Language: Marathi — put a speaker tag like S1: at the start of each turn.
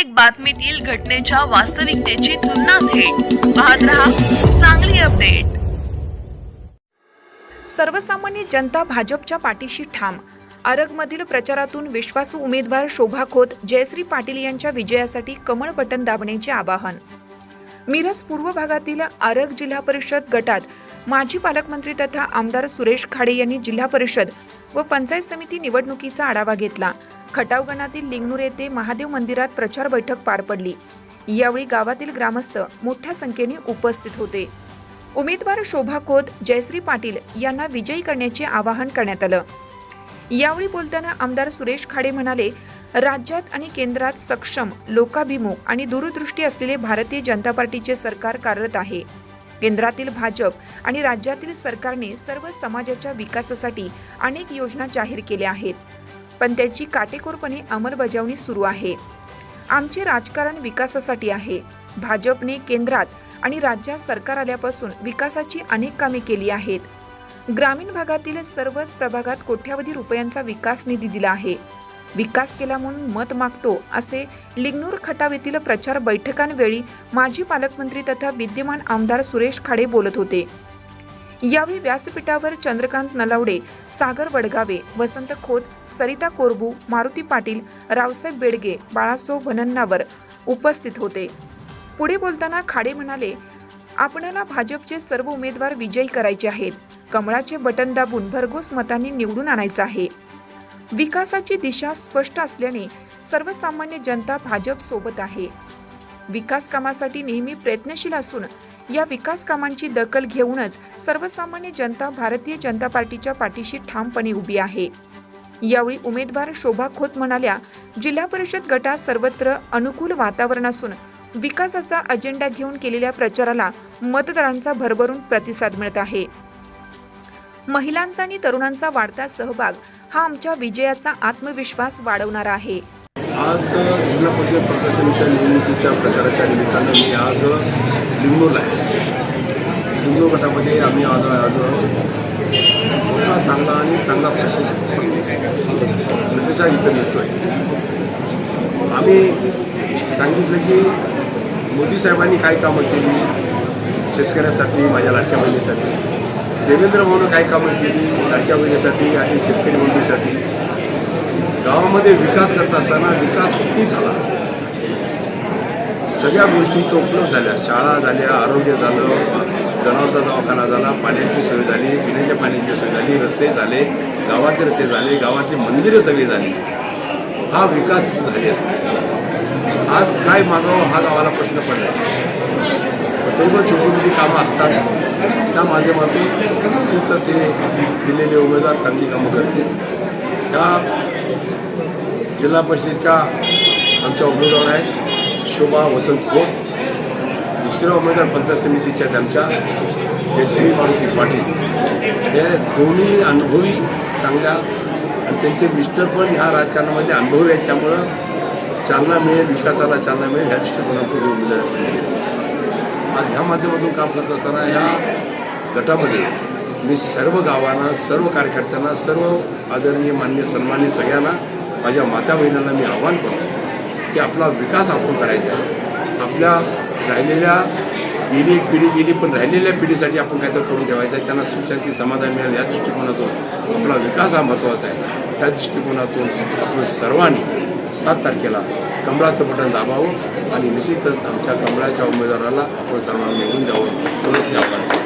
S1: प्रत्येक बातमीतील घटनेच्या वास्तविकतेची तुलना थेट. पाहत रहा चांगली अपडेट.
S2: सर्वसामान्य जनता भाजपच्या पाठीशी ठाम. आरगमधील प्रचारातून विश्वासू उमेदवार शोभा खोत जयश्री पाटील यांच्या विजयासाठी कमळ बटन दाबण्याचे आवाहन. मिरज पूर्व भागातील आरग जिल्हा परिषद गटात माजी पालकमंत्री तथा आमदार सुरेश खाडे यांनी जिल्हा परिषद व पंचायत समिती निवडणुकीचा आढावा घेतला. खटाव गणातील येथे महादेव मंदिरात प्रचार बैठक पार पडली. यावेळी गावातील ग्रामस्थ मोठ्या संख्येने उपस्थित होते. उमेदवार शोभा खोत जयश्री पाटील यांना विजयी करण्याचे आवाहन करण्यात आलं. यावेळी बोलताना आमदार सुरेश खाडे म्हणाले राज्यात आणि केंद्रात सक्षम लोकाभिमुख आणि दूरदृष्टी असलेले भारतीय जनता पार्टीचे सरकार कार्यरत आहे. केंद्रातील भाजप आणि राज्यातील सरकारने सर्व समाजाच्या विकासासाठी अनेक योजना जाहीर केल्या आहेत. पण त्याची काटेकोरपणे अंमलबजावणी सुरू आहे. आमचे राजकारण विकासासाठी आहे. भाजपने केंद्रात आणि राज्यात सरकार आल्यापासून विकासाची अनेक कामे केली आहेत. ग्रामीण भागातील सर्वच प्रभागात कोट्यावधी रुपयांचा विकास निधी दिला आहे. विकास केला म्हणून मत मागतो असे लिंगनूर खटाव येथील प्रचार बैठकांवेळी माजी पालकमंत्री तथा विद्यमान आमदार सुरेश खाडे बोलत होते. यावेळी व्यासपीठावर चंद्रकांत नलावडे सागर वडगावे वसंत खोत सरिता कोरबू मारुती पाटील रावसाहेब बेडगे बाळासो वनन्नावर उपस्थित होते. पुढे बोलताना खाडे म्हणाले आपणाला भाजपचे सर्व उमेदवार विजयी करायचे आहेत. कमळाचे बटन दाबून भरघोस मतांनी निवडून आणायचं आहे. विकासाची दिशा स्पष्ट असल्याने सर्वसामान्य जनता भाजप सोबत आहे. विकास कामासाठी नेहमी प्रयत्नशील असून या विकास कामांची दखल घेऊनच सर्वसामान्य जनता भारतीय जनता पार्टीच्या पाठीशी ठामपणे उभी आहे. यावेळी उमेदवार शोभा खोत म्हणाल्या जिल्हा परिषद गटात सर्वत्र अनुकूल वातावरण असून विकासाचा अजेंडा घेऊन केलेल्या प्रचाराला मतदारांचा भरभरून प्रतिसाद मिळत आहे. महिलांचा आणि तरुणांचा वाढता सहभाग हा आमच्या विजयाचा आत्मविश्वास वाढवणारा आहे.
S3: आज जिल्हा परिषद पंचायत निवडणुकीच्या प्रचाराच्या निमित्तानं मी आज लिंगनूरला आहे. लिंगनूर गटामध्ये आम्ही आज आज मोठा चांगला आणि चांगला प्रसिद्ध प्रतिसाद इथं मिळतो आहे आम्ही सांगितलं की मोदी साहेबांनी काय कामं केली? शेतकऱ्यासाठी माझ्या लाडक्या बहिणीसाठी. देवेंद्र भाऊनं काय कामं केली? लाडक्या बहिणीसाठी आणि शेतकरी बंधूसाठी. गावामध्ये विकास करत असताना विकास किती झाला? सगळ्या गोष्टी तो उपलब्ध झाल्या. शाळा झाल्या आरोग्य झालं जनावरचा दवाखाना झाला पाण्याची सोय झाली पिण्याच्या पाण्याची सोय झाली रस्ते झाले गावातले रस्ते झाले गावातली मंदिरं सगळी झाली. हा विकास झाले आज काय मागावं हा गावाला प्रश्न पडला सर्व छोटी मोठी कामं असतात. त्या माध्यमातून निश्चितच हे दिलेले उमेदवार चांगली कामं करतील. त्या जिल्हा परिषदेच्या आमच्या उमेदवार आहेत शोभा वसंत खोत. दुसऱ्या उमेदवार पंचायत समितीच्या त्यांच्या जयश्री मारुती पाटील. हे दोन्ही अनुभवी चांगल्या आणि त्यांचे मिस्टर पण ह्या राजकारणामध्ये अनुभवी आहेत. त्यामुळं चालना मिळेल विकासाला चालना मिळेल ह्या दृष्टिकोनातून उमेदवार आज ह्या माध्यमातून काम करत असताना ह्या गटामध्ये मी सर्व गावांना सर्व कार्यकर्त्यांना सर्व आदरणीय मान्य सन्मान्य सगळ्यांना माझ्या माता बहिणींना मी आव्हान करतो की आपला विकास आपण करायचा. आहे आपल्या राहिलेल्या गेली एक पिढी गेली पण राहिलेल्या पिढीसाठी आपण काहीतरी करून ठेवायचं आहे. त्यांना सुखशांती समाधान मिळेल या दृष्टिकोनातून. आपला विकास हा महत्त्वाचा आहे. त्या दृष्टिकोनातून आपण सर्वांनी सात तारखेला कमळाचं बटन दाबावं. आणि निश्चितच आमच्या कमळाच्या उमेदवाराला आपण सर्वांना निवडून द्यावं म्हणून द्यावं करतो.